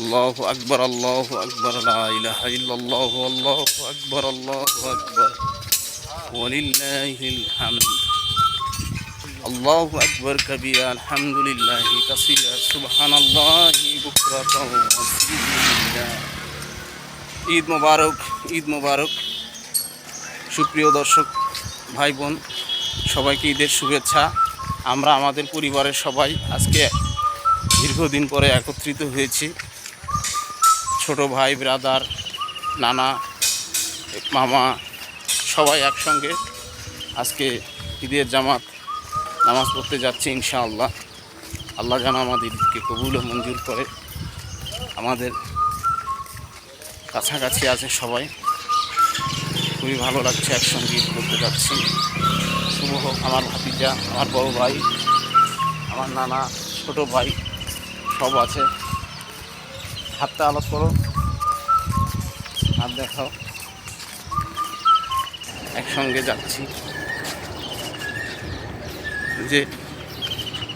আল্লাহ আকবর আল্লাহ আকবর ইল্লাল্লাহু, আল্লাহু আকবর আল্লাহু আকবর। ওয়ালিল্লাহিল হামদ আল্লাহু আকবর, কবিরা, আলহামদুলিল্লাহি, কাসীরা ওয়া আসীলা ঈদ মোবারক ঈদ মোবারক। সুপ্রিয় দর্শক ভাই বোন সবাইকে ঈদের শুভেচ্ছা। আমরা আমাদের পরিবারের সবাই আজকে দীর্ঘদিন পরে একত্রিত হয়েছি। ছোট ভাই ব্রাদার নানা, মামা, সবাই একসঙ্গে আজকে ঈদের জামাত নামাজ পড়তে যাচ্ছি ইনশাআল্লাহ। আল্লাহ যেন আমাদের ঈদকে কবুল ও মঞ্জুর করে। আমাদের কাছাকাছি আছে সবাই। খুবই ভালো লাগছে একসঙ্গে ঈদ করতে যাচ্ছি। শুভ হোক আমার ভাতিজা, আমার বড় ভাই, আমার নানা, ছোট ভাই, সব আছে। হাতটা আলাপ করো। হাত দেখাও। একসঙ্গে যাচ্ছি। যে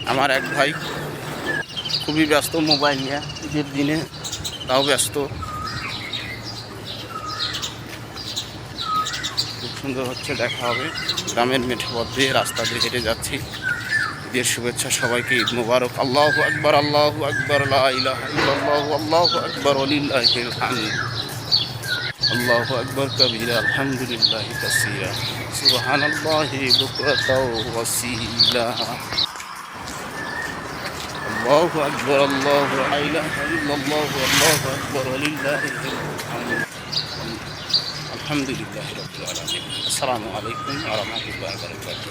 আমার এক ভাই খুবই ব্যস্ত মোবাইল নিয়ে, ঈদের দিনে তাও ব্যস্ত। খুব সুন্দর হচ্ছে, দেখা হবে। গ্রামের মেঠে পথ দিয়ে রাস্তা দিয়ে হেঁটে যাচ্ছি। ঈদের শুভেচ্ছা, সবাইকে ঈদ মুবারক। আল্লাহ আকবর আল্লাহ আকবর আল্লাহু আকবর আল্লাহু আকবর, কবীরা, আলহামদুলিল্লাহি কাসীরা। সুবহানাল্লাহি বুকরাতাও ওয়াসীলা। আল্লাহু আকবর, আল্লাহু ইল্লাল্লাহু, আল্লাহু আকবর আলহামদুলিল্লাহি আলামিন। আসসালামু আলাইকুম বারাকাতুহু।